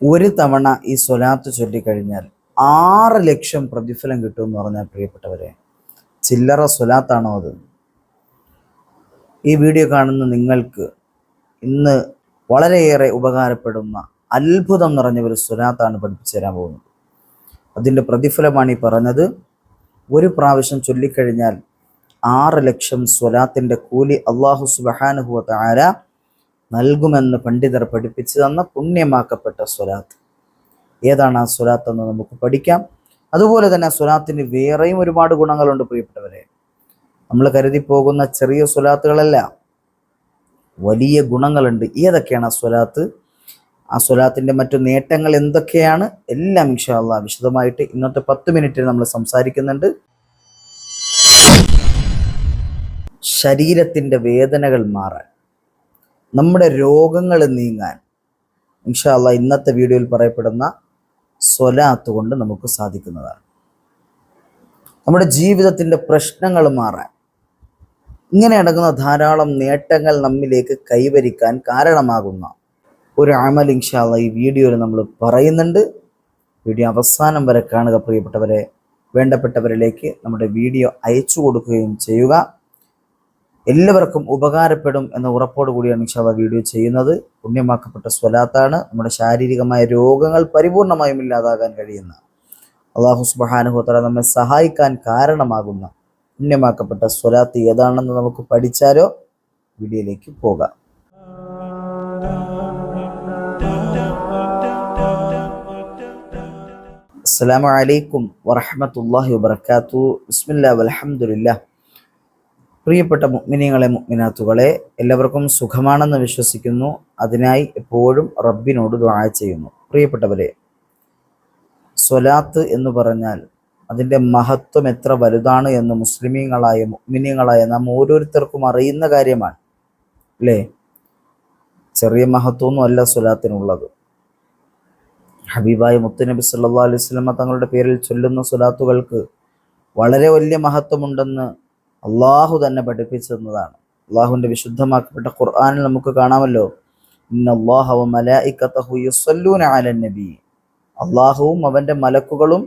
ഒരു തവണ ഈ സ്വലാത്ത് ചൊല്ലിക്കഴിഞ്ഞാൽ ആറ് ലക്ഷം പ്രതിഫലം കിട്ടുമെന്ന് പറഞ്ഞാൽ പ്രിയപ്പെട്ടവരെ ചില്ലറ സ്വലാത്താണോ അത്? ഈ വീഡിയോ കാണുന്ന നിങ്ങൾക്ക് ഇന്ന് വളരെയേറെ ഉപകാരപ്പെടുന്ന അത്ഭുതം നിറഞ്ഞ ഒരു സ്വലാത്താണ് പഠിപ്പിച്ചു തരാൻ പോകുന്നത്. അതിന്റെ പ്രതിഫലമാണ് ഈ പറഞ്ഞത് ഒരു പ്രാവശ്യം ചൊല്ലിക്കഴിഞ്ഞാൽ ആറ് ലക്ഷം സ്വലാത്തിന്റെ കൂലി അള്ളാഹു സുബഹാനുഭവത്തെ ആര നൽകുമെന്ന് പണ്ഡിതർ പഠിപ്പിച്ചു തന്ന പുണ്യമാക്കപ്പെട്ട സ്വലാത്ത്. ഏതാണ് ആ സ്വലാത്ത് എന്ന് നമുക്ക് പഠിക്കാം. അതുപോലെ തന്നെ സ്വലാത്തിന് വേറെയും ഒരുപാട് ഗുണങ്ങളുണ്ട് പ്രിയപ്പെട്ടവരെ. നമ്മൾ കരുതി പോകുന്ന ചെറിയ സ്വലാത്തുകളല്ല. വലിയ ഗുണങ്ങളുണ്ട്. ഏതൊക്കെയാണ് ആ സ്വലാത്ത്? ആ സ്വലാത്തിന്റെ മറ്റു നേട്ടങ്ങൾ എന്തൊക്കെയാണ്? എല്ലാം ഇൻഷാല്ല വിശദമായിട്ട് ഇന്നത്തെ പത്ത് മിനിറ്റിൽ നമ്മൾ സംസാരിക്കുന്നുണ്ട്. ശരീരത്തിന്റെ വേദനകൾ മാറാൻ. നമ്മുടെ രോഗങ്ങൾ നീങ്ങാൻ ഇൻഷാല്ല ഇന്നത്തെ വീഡിയോയിൽ പറയപ്പെടുന്ന സ്വലാത്ത് കൊണ്ട് നമുക്ക് സാധിക്കുന്നതാണ്. നമ്മുടെ ജീവിതത്തിന്റെ പ്രശ്നങ്ങൾ മാറാൻ ഇങ്ങനെ അടങ്ങുന്ന ധാരാളം നേട്ടങ്ങൾ നമ്മിലേക്ക് കൈവരിക്കാൻ കാരണമാകുന്ന ഒരു അമൽ ഇൻഷാല്ല ഈ വീഡിയോയിൽ നമ്മൾ പറയുന്നുണ്ട്. വീഡിയോ അവസാനം വരെ കാണുക പ്രിയപ്പെട്ടവരെ. വേണ്ടപ്പെട്ടവരിലേക്ക് നമ്മുടെ വീഡിയോ അയച്ചു കൊടുക്കുകയും ചെയ്യുക. എല്ലാവർക്കും ഉപകാരപ്പെടും എന്ന ഉറപ്പോടു കൂടിയാണ് ഇൻഷാല്ല വീഡിയോ ചെയ്യുന്നത്. പുണ്യമാക്കപ്പെട്ട സ്വലാത്താണ്. നമ്മുടെ ശാരീരികമായ രോഗങ്ങൾ പരിപൂർണമായും ഇല്ലാതാകാൻ കഴിയുന്ന. അള്ളാഹു സുബാനുഹോത്തല നമ്മെ സഹായിക്കാൻ കാരണമാകുന്ന പുണ്യമാക്കപ്പെട്ട സ്വലാത്ത് ഏതാണെന്ന് നമുക്ക് പഠിച്ചാലോ? വീഡിയോയിലേക്ക് പോകാം. അസ്സാം വലൈക്കും വറഹമത്തല്ലാഹി വാത്തു ബിസ്മില്ല വൽഹംദുലില്ലാ പ്രിയപ്പെട്ട മുഗ്മിനികളെ മുഗ്മിനാത്തുകളെ എല്ലാവർക്കും സുഖമാണെന്ന് വിശ്വസിക്കുന്നു. അതിനായി എപ്പോഴും റബ്ബിനോട് ദുആ ചെയ്യുന്നു. പ്രിയപ്പെട്ടവരെ സ്വലാത്ത് എന്ന് പറഞ്ഞാൽ അതിന്റെ മഹത്വം എത്ര വലുതാണ് എന്ന് മുസ്ലിമീങ്ങളായ മുഗ്മിനികളായ നാം ഓരോരുത്തർക്കും അറിയുന്ന കാര്യമാണ്. അല്ലേ? ചെറിയ മഹത്വമൊന്നും അല്ല സ്വലാത്തിനുള്ളത്. ഹബീബായ മുത്തുനബി സല്ലാ അലൈഹി സ്വലമ തങ്ങളുടെ പേരിൽ ചൊല്ലുന്ന സ്വലാത്തുകൾക്ക് വളരെ വലിയ മഹത്വമുണ്ടെന്ന് അള്ളാഹു തന്നെ പഠിപ്പിച്ചു തന്നതാണ് അള്ളാഹുവിന്റെ വിശുദ്ധമാക്കപ്പെട്ട ഖുർആാനിൽ നമുക്ക് കാണാമല്ലോ. അള്ളാഹുവും അവന്റെ മലക്കുകളും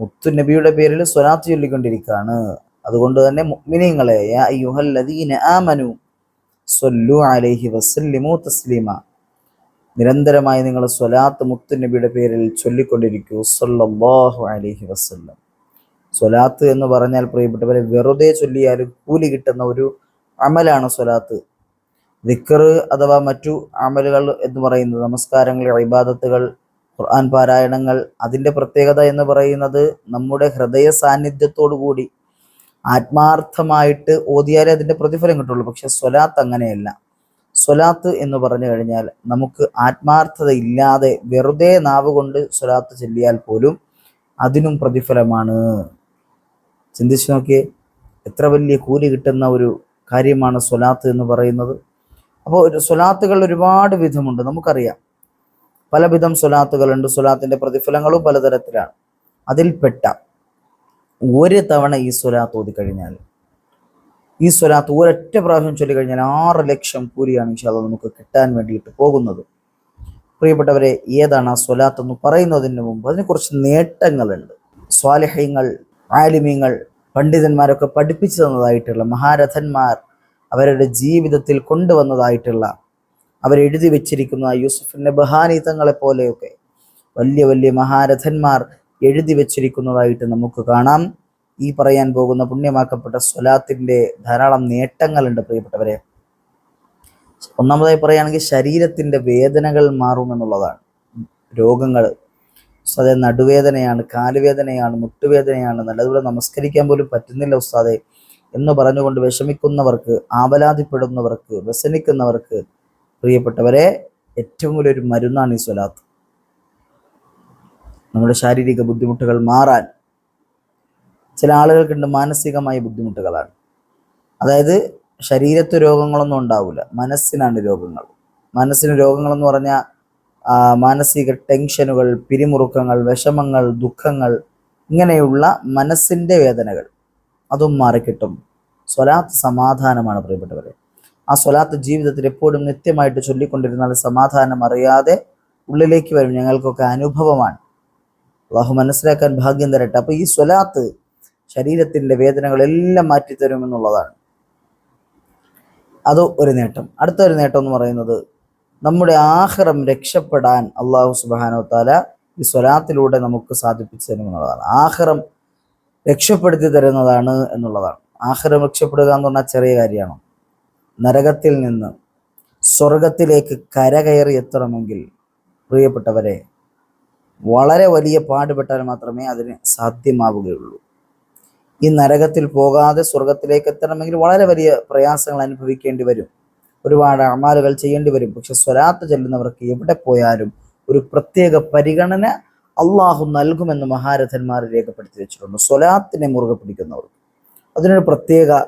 മുത്തു നബിയുടെ പേരിൽ സ്വലാത്ത് ചൊല്ലിക്കൊണ്ടിരിക്കുകയാണ്. അതുകൊണ്ട് തന്നെ സ്വല്ലു അലൈഹി നിരന്തരമായി നിങ്ങൾ സ്വലാത്ത് മുത്തു നബിയുടെ പേരിൽ ചൊല്ലിക്കൊണ്ടിരിക്കൂ. സല്ലല്ലാഹു അലൈഹി വസല്ലം. സ്വലാത്ത് എന്ന് പറഞ്ഞാൽ പ്രിയപ്പെട്ടവരെ വെറുതെ ചൊല്ലിയാലും കൂലി കിട്ടുന്ന ഒരു അമലാണ് സ്വലാത്ത്. ദിക്കർ അഥവാ മറ്റു അമലുകൾ എന്ന് പറയുന്നത് നമസ്കാരങ്ങൾ ഇബാദത്തുകൾ ഖുർആൻ പാരായണങ്ങൾ അതിന്റെ പ്രത്യേകത എന്ന് പറയുന്നത് നമ്മുടെ ഹൃദയ സാന്നിധ്യത്തോടു കൂടി ആത്മാർത്ഥമായിട്ട് ഓതിയാലേ അതിന്റെ പ്രതിഫലം കിട്ടുള്ളൂ. പക്ഷെ സ്വലാത്ത് അങ്ങനെയല്ല. സ്വലാത്ത് എന്ന് പറഞ്ഞു കഴിഞ്ഞാൽ നമുക്ക് ആത്മാർത്ഥത ഇല്ലാതെ വെറുതെ നാവ് കൊണ്ട് സ്വലാത്ത് ചൊല്ലിയാൽ പോലും അതിനും പ്രതിഫലമാണ്. ചിന്തിച്ചു നോക്കിയേ എത്ര വലിയ കൂലി കിട്ടുന്ന ഒരു കാര്യമാണ് സ്വലാത്ത് എന്ന് പറയുന്നത്. അപ്പോൾ ഒരു സ്വലാത്തുകൾ ഒരുപാട് വിധമുണ്ട് നമുക്കറിയാം. പലവിധം സ്വലാത്തുകളുണ്ട് സ്വലാത്തിന്റെ പ്രതിഫലങ്ങളും പലതരത്തിലാണ്. അതിൽപ്പെട്ട ഒരു തവണ ഈ സ്വലാത്ത് ഓതിക്കഴിഞ്ഞാൽ ഈ സ്വലാത്ത് ഒരൊറ്റ പ്രാവശ്യം ചൊല്ലിക്കഴിഞ്ഞാൽ ആറ് ലക്ഷം കൂലിയാണ് ഇൻഷാല്ല നമുക്ക് കിട്ടാൻ വേണ്ടിയിട്ട് പോകുന്നത്. പ്രിയപ്പെട്ടവരെ ഏതാണ് ആ സ്വലാത്ത് എന്ന് പറയുന്നതിന് മുമ്പ് അതിന് കുറച്ച് നേട്ടങ്ങളുണ്ട്. സ്വാലിഹ്യങ്ങൾ ആലിമ്യങ്ങൾ പണ്ഡിതന്മാരൊക്കെ പഠിപ്പിച്ചു തന്നതായിട്ടുള്ള മഹാരഥന്മാർ അവരുടെ ജീവിതത്തിൽ കൊണ്ടുവന്നതായിട്ടുള്ള അവരെഴുതി വെച്ചിരിക്കുന്ന യൂസുഫിന്റെ ബഹാനീതങ്ങളെ പോലെയൊക്കെ വലിയ വലിയ മഹാരഥന്മാർ എഴുതി വെച്ചിരിക്കുന്നതായിട്ട് നമുക്ക് കാണാം. ഈ പറയാൻ പോകുന്ന പുണ്യമാക്കപ്പെട്ട സ്വലാത്തിന്റെ ധാരാളം നേട്ടങ്ങളുണ്ട് പ്രിയപ്പെട്ടവരെ. ഒന്നാമതായി പറയുകയാണെങ്കിൽ ശരീരത്തിന്റെ വേദനകൾ മാറുമെന്നുള്ളതാണ്. രോഗങ്ങൾ ഉസ്താദെ നടുവേദനയാണ് കാലുവേദനയാണ് മുട്ടുവേദനയാണ് നല്ലതുപോലെ നമസ്കരിക്കാൻ പോലും പറ്റുന്നില്ല ഉസ്താദെ എന്ന് പറഞ്ഞുകൊണ്ട് വിഷമിക്കുന്നവർക്ക് ആവലാതിപ്പെടുന്നവർക്ക് വ്യസനിക്കുന്നവർക്ക് പ്രിയപ്പെട്ടവരെ ഏറ്റവും വലിയൊരു മരുന്നാണ് ഈ സ്വലാത്ത്. നമ്മുടെ ശാരീരിക ബുദ്ധിമുട്ടുകൾ മാറാൻ ചില ആളുകൾക്കുണ്ട് മാനസികമായ ബുദ്ധിമുട്ടുകളാണ്. അതായത് ശരീരത്ത് രോഗങ്ങളൊന്നും ഉണ്ടാവില്ല മനസ്സിനാണ് രോഗങ്ങൾ. മനസ്സിന് രോഗങ്ങളെന്ന് പറഞ്ഞാൽ മാനസിക ടെൻഷനുകൾ പിരിമുറുക്കങ്ങൾ വിഷമങ്ങൾ ദുഃഖങ്ങൾ ഇങ്ങനെയുള്ള മനസ്സിന്റെ വേദനകൾ അതും മാറിക്കിട്ടും. സ്വലാത്ത് സമാധാനമാണ് പ്രിയപ്പെട്ടവരെ. ആ സ്വലാത്ത് ജീവിതത്തിൽ എപ്പോഴും നിത്യമായിട്ട് ചൊല്ലിക്കൊണ്ടിരുന്നാൽ സമാധാനം അറിയാതെ ഉള്ളിലേക്ക് വരും. ഞങ്ങൾക്കൊക്കെ അനുഭവമാണ്. അള്ളാഹു മനസ്സിലാക്കാൻ ഭാഗ്യം തരട്ടെ. അപ്പൊ ഈ സ്വലാത്ത് ശരീരത്തിന്റെ വേദനകളെല്ലാം മാറ്റിത്തരുമെന്നുള്ളതാണ് അത് ഒരു നേട്ടം. അടുത്ത ഒരു നേട്ടം എന്ന് പറയുന്നത് നമ്മുടെ ആഹ്റം രക്ഷപ്പെടാൻ അള്ളാഹു സുബാനോ താല ഈ സ്വലാത്തിലൂടെ നമുക്ക് സാധിപ്പിച്ചു തരുമെന്നുള്ളതാണ് ആഹ്റം രക്ഷപ്പെടുത്തി തരുന്നതാണ് എന്നുള്ളതാണ്. ആഹ്റം രക്ഷപ്പെടുക എന്ന് പറഞ്ഞാൽ ചെറിയ കാര്യമാണ്. നരകത്തിൽ നിന്ന് സ്വർഗത്തിലേക്ക് കരകയറി എത്തണമെങ്കിൽ പ്രിയപ്പെട്ടവരെ വളരെ വലിയ പാടുപെട്ടാൽ മാത്രമേ അതിന് സാധ്യമാവുകയുള്ളൂ. ഈ നരകത്തിൽ പോകാതെ സ്വർഗത്തിലേക്ക് എത്തണമെങ്കിൽ വളരെ വലിയ പ്രയാസങ്ങൾ അനുഭവിക്കേണ്ടി വരും. ഒരുപാട് അമാലുകൾ ചെയ്യേണ്ടി വരും. പക്ഷെ സ്വലാത്ത് ചെല്ലുന്നവർക്ക് എവിടെ പോയാലും ഒരു പ്രത്യേക പരിഗണന അള്ളാഹു നൽകുമെന്ന് മഹാരഥന്മാർ രേഖപ്പെടുത്തി വെച്ചിട്ടുണ്ട്. സ്വലാത്തിനെ മുറുകെ പിടിക്കുന്നവർ അതിനൊരു പ്രത്യേക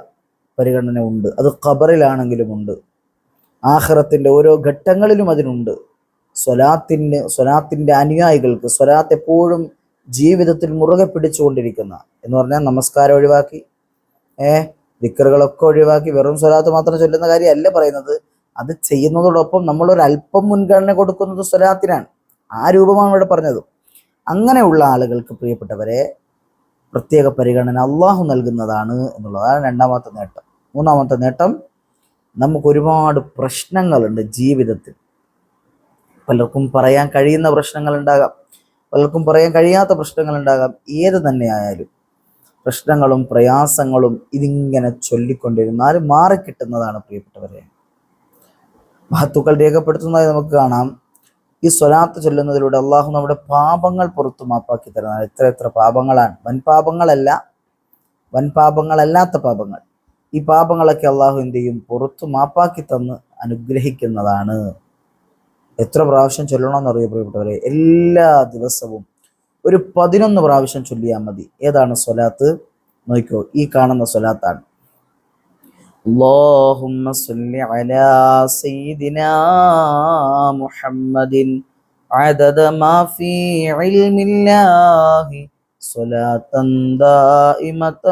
പരിഗണന ഉണ്ട്. അത് ഖബറിലാണെങ്കിലും ഉണ്ട്. ആഹ്റത്തിന്റെ ഓരോ ഘട്ടങ്ങളിലും അതിനുണ്ട്. സ്വലാത്തിന് സ്വലാത്തിന്റെ അനുയായികൾക്ക് സ്വലാത്ത് എപ്പോഴും ജീവിതത്തിൽ മുറുകെ പിടിച്ചുകൊണ്ടിരിക്കുന്ന എന്ന് പറഞ്ഞാൽ നമസ്കാരം ഒഴിവാക്കി. ഏ? ദിക്കറുകളൊക്കെ ഒഴിവാക്കി വെറും സ്വലാത്ത് മാത്രം ചൊല്ലുന്ന കാര്യമല്ല പറയുന്നത്. അത് ചെയ്യുന്നതോടൊപ്പം നമ്മൾ ഒരു അല്പം മുൻഗണന കൊടുക്കുന്നത് സ്വലാത്തിനാണ്. ആ രൂപമാണ് ഇവിടെ പറഞ്ഞത്. അങ്ങനെയുള്ള ആളുകൾക്ക് പ്രിയപ്പെട്ടവരെ പ്രത്യേക പരിഗണന അള്ളാഹു നൽകുന്നതാണ് എന്നുള്ളതാണ് രണ്ടാമത്തെ നേട്ടം. മൂന്നാമത്തെ നേട്ടം നമുക്ക് ഒരുപാട് പ്രശ്നങ്ങളുണ്ട് ജീവിതത്തിൽ. പലർക്കും പറയാൻ കഴിയുന്ന പ്രശ്നങ്ങൾ ഉണ്ടാകാം. പലർക്കും പറയാൻ കഴിയാത്ത പ്രശ്നങ്ങൾ ഉണ്ടാകാം. ഏത് തന്നെ ആയാലും. പ്രശ്നങ്ങളും പ്രയാസങ്ങളും ഇതിങ്ങനെ ചൊല്ലിക്കൊണ്ടിരുന്നാൽ മാറിക്കിട്ടുന്നതാണ് പ്രിയപ്പെട്ടവരെ. മഹത്തുക്കൾ രേഖപ്പെടുത്തുന്നതായി നമുക്ക് കാണാം. ഈ സ്വലാത്ത് ചൊല്ലുന്നതിലൂടെ അള്ളാഹു നമ്മുടെ പാപങ്ങൾ പുറത്തു മാപ്പാക്കി തരുന്നതാണ്. എത്ര എത്ര പാപങ്ങളാണ്. വൻ പാപങ്ങളല്ല വൻ പാപങ്ങളല്ലാത്ത പാപങ്ങൾ. ഈ പാപങ്ങളൊക്കെ അള്ളാഹു എന്ത് ചെയ്യും? പുറത്തു മാപ്പാക്കി തന്ന് അനുഗ്രഹിക്കുന്നതാണ്. എത്ര പ്രാവശ്യം ചൊല്ലണമെന്ന് അറിയോ എല്ലാ ദിവസവും ഒരു പതിനൊന്ന് പ്രാവശ്യം ചൊല്ലിയാൽ മതി ഏതാണ് സ്വലാത്ത് നോക്കിക്കോ ഈ കാണുന്ന സ്വലാത്താണ് اللهم صل على سيدنا محمد عدد ما في علم الله صلاة دائمة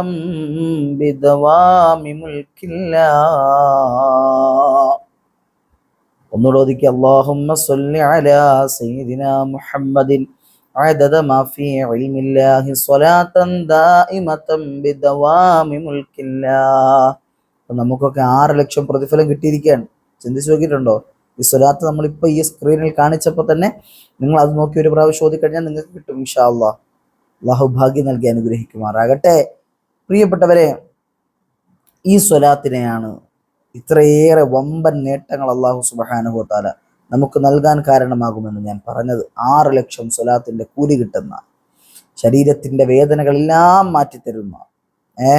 بدوام ملك الله ഒന്നുകൂടെ ഒതുക്കി اللهم صل على سيدنا محمد عدد ما في علم الله صلاة دائمة بدوام ملك الله അപ്പൊ നമുക്കൊക്കെ ആറ് ലക്ഷം പ്രതിഫലം കിട്ടിയിരിക്കുകയാണ് ചിന്തിച്ചു നോക്കിയിട്ടുണ്ടോ ഈ സ്വലാത്ത് നമ്മളിപ്പോൾ ഈ സ്ക്രീനിൽ കാണിച്ചപ്പോൾ തന്നെ നിങ്ങൾ അത് നോക്കി ഒരു പ്രാവശ്യം ഓതിക്കഴിഞ്ഞാൽ നിങ്ങൾക്ക് കിട്ടും ഇൻഷാ അള്ളാഹ് അള്ളാഹു ഭാഗ്യം നൽകി അനുഗ്രഹിക്കുമാറാകട്ടെ പ്രിയപ്പെട്ടവരെ ഈ സ്വലാത്തിനെയാണ് ഇത്രയേറെ വമ്പൻ നേട്ടങ്ങൾ അള്ളാഹു സുബഹാനുഹു താല നമുക്ക് നൽകാൻ കാരണമാകുമെന്ന് ഞാൻ പറഞ്ഞത്. ആറ് ലക്ഷം സ്വലാത്തിന്റെ കൂലി കിട്ടുന്ന ശരീരത്തിന്റെ വേദനകളെല്ലാം മാറ്റിത്തരുന്ന ഏ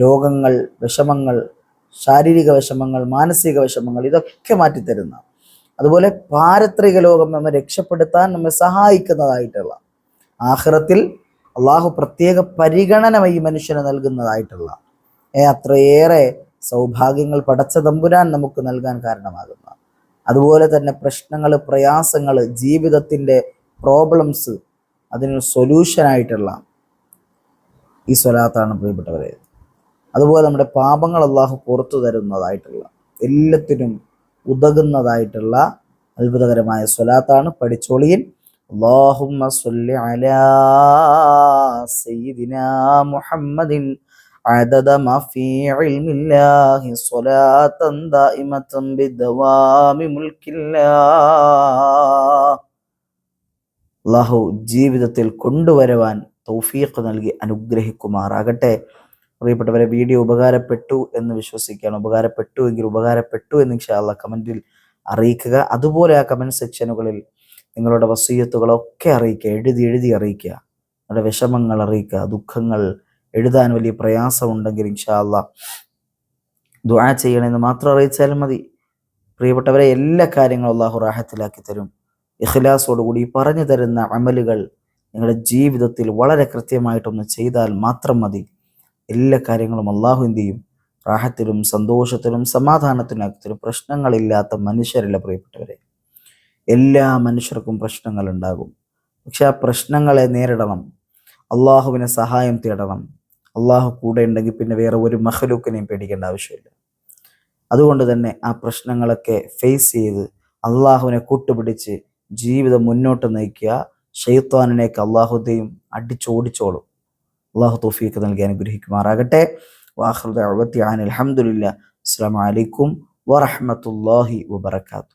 രോഗങ്ങൾ വിഷമങ്ങൾ ശാരീരിക വിഷമങ്ങൾ മാനസിക വിഷമങ്ങൾ ഇതൊക്കെ മാറ്റിത്തരുന്ന അതുപോലെ പാരത്രിക ലോകം നമ്മെ രക്ഷപ്പെടുത്താൻ നമ്മെ സഹായിക്കുന്നതായിട്ടുള്ള ആഹ്റത്തിൽ അള്ളാഹു പ്രത്യേക പരിഗണന ഈ മനുഷ്യന് നൽകുന്നതായിട്ടുള്ള ഏ അത്രയേറെ സൗഭാഗ്യങ്ങൾ പടച്ച തമ്പുരാൻ നമുക്ക് നൽകാൻ കാരണമാകുന്ന. അതുപോലെ തന്നെ പ്രശ്നങ്ങൾ പ്രയാസങ്ങൾ ജീവിതത്തിന്റെ പ്രോബ്ലംസ് അതിന് സൊല്യൂഷനായിട്ടുള്ള ഈ സ്വലാത്താണ് പ്രിയപ്പെട്ടവരെ. അതുപോലെ നമ്മുടെ പാപങ്ങൾ അള്ളാഹു പുറത്തു തരുന്നതായിട്ടുള്ള എല്ലാത്തിനും ഉതകുന്നതായിട്ടുള്ള അത്ഭുതകരമായ സ്വലാത്താണ് പഠിച്ചോളിയൻ. അള്ളാഹു സല്ലി അലാ സയ്യിദിനാ മുഹമ്മദിൻ عدد ما في علم الله صلاة دائمة بدوام ملك الله അള്ളാഹു ജീവിതത്തിൽ കൊണ്ടുവരുവാൻ തൗഫീഖ് നൽകി അനുഗ്രഹിക്കുമാറാകട്ടെ പ്രിയപ്പെട്ടവരെ വീഡിയോ ഉപകാരപ്പെട്ടു എന്ന് വിശ്വസിക്കുകയാണ് ഉപകാരപ്പെട്ടു എങ്കിൽ ഉപകാരപ്പെട്ടു എന്ന് ഇൻഷാല്ല കമൻറ്റിൽ അറിയിക്കുക അതുപോലെ ആ കമൻറ്റ് സെക്ഷനുകളിൽ നിങ്ങളുടെ വസീയത്തുകളൊക്കെ അറിയിക്കുക എഴുതി എഴുതി അറിയിക്കുക നിങ്ങളുടെ വിഷമങ്ങൾ അറിയിക്കുക ദുഃഖങ്ങൾ എഴുതാൻ വലിയ പ്രയാസമുണ്ടെങ്കിൽ ഇൻഷാല്ല ദുആ ചെയ്യണമെന്ന് മാത്രം അറിയിച്ചാലും മതി. പ്രിയപ്പെട്ടവരെ എല്ലാ കാര്യങ്ങളും അള്ളാഹു റാഹത്തിലാക്കി തരും. ഇഖ്ലാസോടുകൂടി പറഞ്ഞു തരുന്ന അമലുകൾ നിങ്ങളുടെ ജീവിതത്തിൽ വളരെ കൃത്യമായിട്ടൊന്ന് ചെയ്താൽ മാത്രം മതി. എല്ലാ കാര്യങ്ങളും അള്ളാഹു എന്ത് ചെയ്യും? റാഹത്തിലും സന്തോഷത്തിലും സമാധാനത്തിനാക്കി തരും. പ്രശ്നങ്ങളില്ലാത്ത മനുഷ്യരല്ല പ്രിയപ്പെട്ടവരെ. എല്ലാ മനുഷ്യർക്കും പ്രശ്നങ്ങൾ ഉണ്ടാകും. പക്ഷെ ആ പ്രശ്നങ്ങളെ നേരിടണം. അള്ളാഹുവിനെ സഹായം തേടണം. അള്ളാഹു കൂടെ ഉണ്ടെങ്കിൽ പിന്നെ വേറെ ഒരു മഹലൂക്കിനെയും പേടിക്കേണ്ട ആവശ്യമില്ല. അതുകൊണ്ട് തന്നെ ആ പ്രശ്നങ്ങളൊക്കെ ഫേസ് ചെയ്ത് അള്ളാഹുവിനെ കൂട്ടുപിടിച്ച് ജീവിതം മുന്നോട്ട് നയിക്കുക. ഷെയ്ത്താനിനെയൊക്കെ അള്ളാഹുദ്ദേയും അടിച്ചോടിച്ചോളും. അള്ളാഹു തോഫീക്ക് നൽകി അനുഗ്രഹിക്കുമാറാകട്ടെ. വാഹൃദ അഴവത്തി ആൻ അലഹമുല്ല അസ്സാം വലൈക്കും വാഹമത്തല്ലാഹി വബർക്കാത്തു